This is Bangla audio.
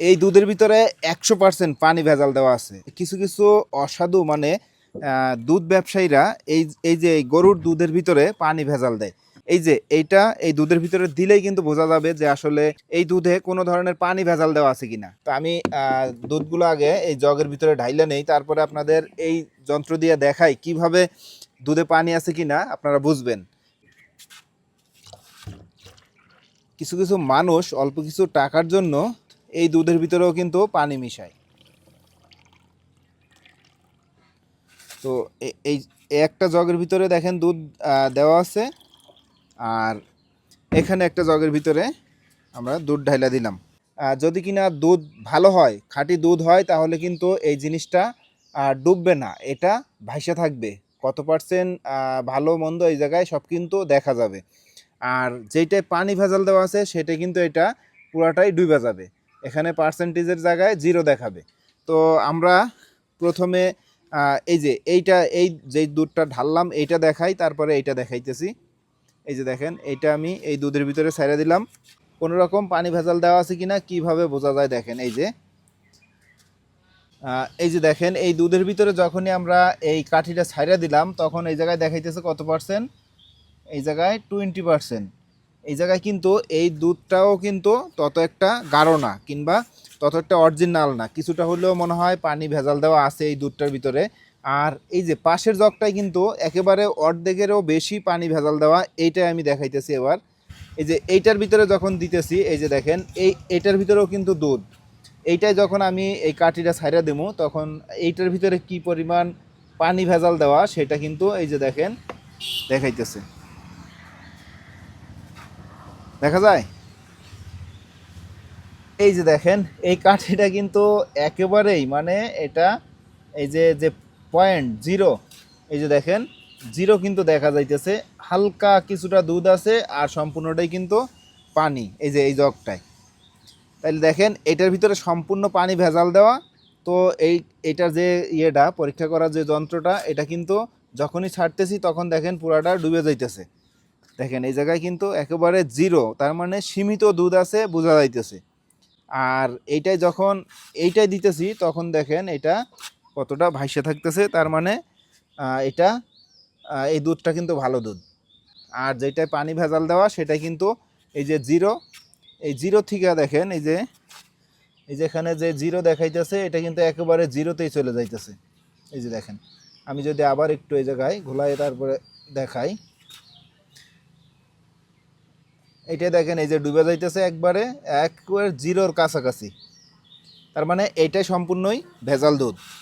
এই দুধের ভিতরে একশো পার্সেন্ট পানি ভেজাল দেওয়া আছে। কিছু কিছু অসাধু মানে দুধ ব্যবসায়ীরা এই এই যে গরুর দুধের ভিতরে পানি ভেজাল দেয়। এই যে এইটা এই দুধের ভিতরে দিলেই কিন্তু বোঝা যাবে যে আসলে এই দুধে কোনো ধরনের পানি ভেজাল দেওয়া আছে কিনা। তো আমি দুধগুলো আগে এই জগের ভিতরে ঢাইলে নেই, তারপরে আপনাদের এই যন্ত্র দিয়ে দেখাই কীভাবে দুধে পানি আছে কিনা আপনারা বুঝবেন। কিছু কিছু মানুষ অল্প কিছু টাকার জন্য এই দুধের ভিতরেও কিন্তু পানি মিশায়। তো এই একটা জগের ভিতরে দেখেন দুধ দেওয়া আছে, আর এখানে একটা জগের ভিতরে আমরা দুধ ঢাইলা দিলাম। যদি কিনা দুধ ভালো হয়, খাঁটি দুধ হয়, তাহলে কিন্তু এই জিনিসটা ডুববে না, এটা ভাইসা থাকবে। কত পার্সেন্ট ভালো, মন্দ এই জায়গায় সব কিন্তু দেখা যাবে। আর যেইটায় পানি ভেজাল দেওয়া আছে সেটা কিন্তু এটা পুরাটাই ডুবে যাবে। এখানে পার্সেন্টেজের জায়গায় জিরো দেখাবে। তো আমরা প্রথমে এই যে এইটা, এই যেই দুধটা ঢাললাম, এইটা দেখাই, তারপরে এইটা দেখাইতেছি। এই যে দেখেন, এইটা আমি এই দুধের ভিতরে ছাইড়া দিলাম। কোনো রকম পানি ভেজাল দেওয়া আছে কিনা, কীভাবে বোঝা যায় দেখেন, এই যে। এই যে দেখেন, এই দুধের ভিতরে যখনই আমরা এই কাঠিটা ছাইড়া দিলাম, তখন এই জায়গায় দেখাইতেছে কত পার্সেন্ট এই জায়গায় টোয়েন্টি পার্সেন্ট এই জায়গায় কিন্তু এই দুধটাও কিন্তু তত একটা গাঢ় না, কিংবা তত একটা অরিজিনাল না। কিছুটা হলেও মনে হয় পানি ভেজাল দেওয়া আছে এই দুধটার ভিতরে। আর এই যে পাশের জগটাই কিন্তু একেবারে অর্ধেকেরও বেশি পানি ভেজাল দেওয়া, এইটাই আমি দেখাইতেছি এবার। এই যে এইটার ভিতরে যখন দিতেছি, এই যে দেখেন, এই এইটার ভিতরেও কিন্তু দুধ। এইটাই যখন আমি এই কাঠিটা ছাইড়া দেবো তখন এইটার ভিতরে কি পরিমাণ পানি ভেজাল দেওয়া, সেটা কিন্তু এই যে দেখেন, দেখাইতেছে। দেখা যায়? এই যে দেখেন, এই কাঠিটা কিন্তু একেবারেই মানে এটা এই যে যে পয়েন্ট জিরো এই যে দেখেন জিরো কিন্তু দেখা যাইতেছে। হালকা কিছুটা দুধ আছে আর সম্পূর্ণটাই কিন্তু পানি, এই যে এই জগটায়। তাহলে দেখেন, এটার ভিতরে সম্পূর্ণ পানি ভেজাল দেওয়া। তো এই, এটার যে ইয়েটা, পরীক্ষা করার যে যন্ত্রটা, এটা কিন্তু যখনই ছাড়তেছি তখন দেখেন পুরাটা ডুবে যাইতেছে। দেখেন, এই জায়গায় কিন্তু একেবারে জিরো তার মানে সীমিত দুধ আছে, বোঝা যাইতেছে। আর এইটাই যখন, এইটাই দিতেছি, তখন দেখেন এটা কতটা ভাইসে থাকতেছে, তার মানে এটা এই দুধটা কিন্তু ভালো দুধ। আর যেটায় পানি ভেজাল দেওয়া সেটা কিন্তু এই যে জিরো এই জিরো থেকে দেখেন, এই যে, এই যেখানে যে জিরো দেখাইতেছে, এটা কিন্তু একেবারে জিরোতেই চলে যাইতেছে। এই যে দেখেন, আমি যদি আবার একটু এই জায়গায় ঘোলাই তারপরে দেখাই। এইটা দেখেন, এই যে ডুবে যাইতেছে একবারে, একবার জিরোর কাছাকাছি। তার মানে এইটাই সম্পূর্ণই ভেজাল দুধ।